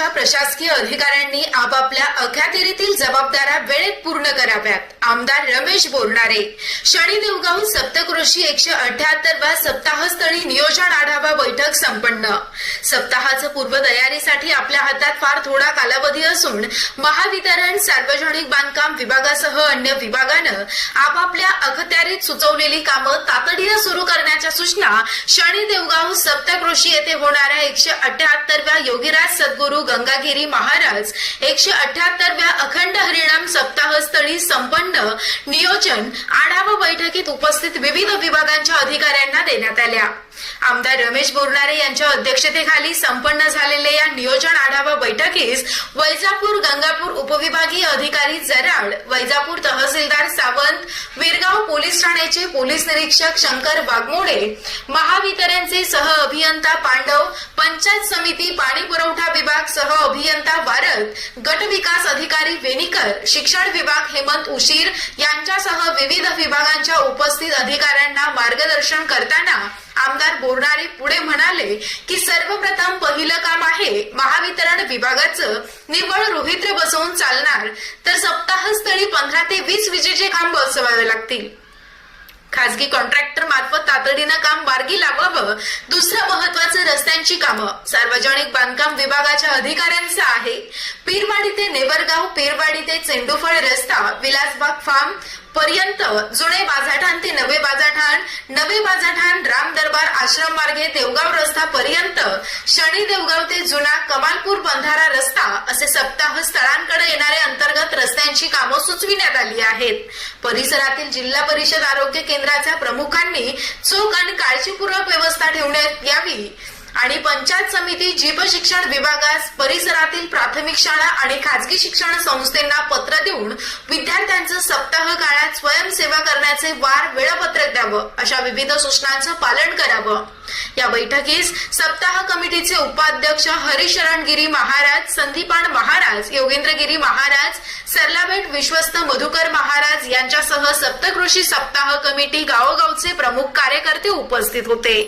विभागाच्या प्रशासकीय अधिकाऱ्यांनी आपापल्या अखत्यारीतील जबाबदाऱ्या वेळेत पूर्ण कराव्यात. आमदार रमेश बोरणारे. शनी देवगाव सप्तकृषी एकशे अठ्याहत्तरवा सप्ताहस्थळी नियोजन आढावा बैठक संपन्न. सप्ताहाचं पूर्वतयारीसाठी आपल्या हातात फार थोडा कालावधी असून महावितरण सार्वजनिक बांधकाम विभागासह अन्य विभागानं आपापल्या अखत्यारीत सुचवलेली कामं तातडीनं सुरू करण्याच्या सूचना शनी देवगाव सप्तकृषी येथे होणाऱ्या एकशे अठ्याहत्तरव्या योगीराज सद्गुरू गंगागिरी महाराज एकशे अठ्याहत्तरव्या अखंड हरिणाम सप्ताहस्थळी संपन्न नियोजन आढावा बैठकीत उपस्थित विविध विभागांच्या अधिकाऱ्यांना देण्यात आल्या. आमदार रमेश बोरणारे यांच्या अध्यक्षतेखाली संपन्न झालेले या नियोजन आढावा बैठकीस वैजापूर गंगापूर उपविभागीय अधिकारी जराड वैजापूर तहसीलदार सावंत विरगाव पोलीस ठाण्याचे पोलीस निरीक्षक शंकर वाघमोडे महावितरणचे सह अभियंता पांडव पंचायत समिती पाणी पुरवठा विभाग सह अभियंता वारद गट विकास अधिकारी वेनिकर शिक्षण विभाग हेमंत उशीर यांच्यासह विविध विभागांच्या उपस्थित अधिकाऱ्यांना मार्गदर्शन करताना आमदार बोरणारे पुढे म्हणाले की सर्वप्रथम पहिलं काम आहे महावितरण विभागाचं निव्वळ रोहित्र बसवून चालणार तर सप्ताहस्थळी पंधरा ते वीस विजेचे खांब बसवावे लागतील. खासगी कॉन्ट्रॅक्टर मार्फत तातडीनं काम मार्गी लावावं दुसरं महत्वाचं रस्त्यांची कामं. सार्वजनिक बांधकाम विभागाच्या अधिकाऱ्यांचं आहे. पीरवाडी ते नेवरगाव पीरवाडी ते चेंडूफळ रस्ता विलासबाग फार्म पर्यंत जुने बाजाठाण ते नवे बाजाठाण नवे बाजाठाण राम दरबार आश्रम मार्गे देवगाव रस्ता पर्यंत शनी देवगाव ते जुना कमालपूर बंधारा रस्ता असे सप्ताह स्थळांकडे येणाऱ्या अंतर्गत रस्त्यांची कामं सुचविण्यात आली आहेत. परिसरातील जिल्हा परिषद आरोग्य केंद्राच्या प्रमुखांनी चोख आणि काळजीपूर्वक व्यवस्था ठेवण्यात यावी. आणि पंचायत समिती जीव शिक्षण विभागास परिसरातील प्राथमिक शाळा आणि खाजगी शिक्षण संस्थेना पत्र देऊन विद्यार्थ्यांचं सप्ताह काळात स्वयंसेवा करण्याचे वार वेळापत्रक द्यावं अशा विविध सूचनांचं पालन करावं. या बैठकीस सप्ताह कमिटीचे उपाध्यक्ष हरिशरणगिरी महाराज संदीपान महाराज योगेंद्रगिरी महाराज सरलाबेट विश्वस्त मधुकर महाराज यांच्यासह सप्तकृषी सप्ताह कमिटी गावोगावचे प्रमुख कार्यकर्ते उपस्थित होते.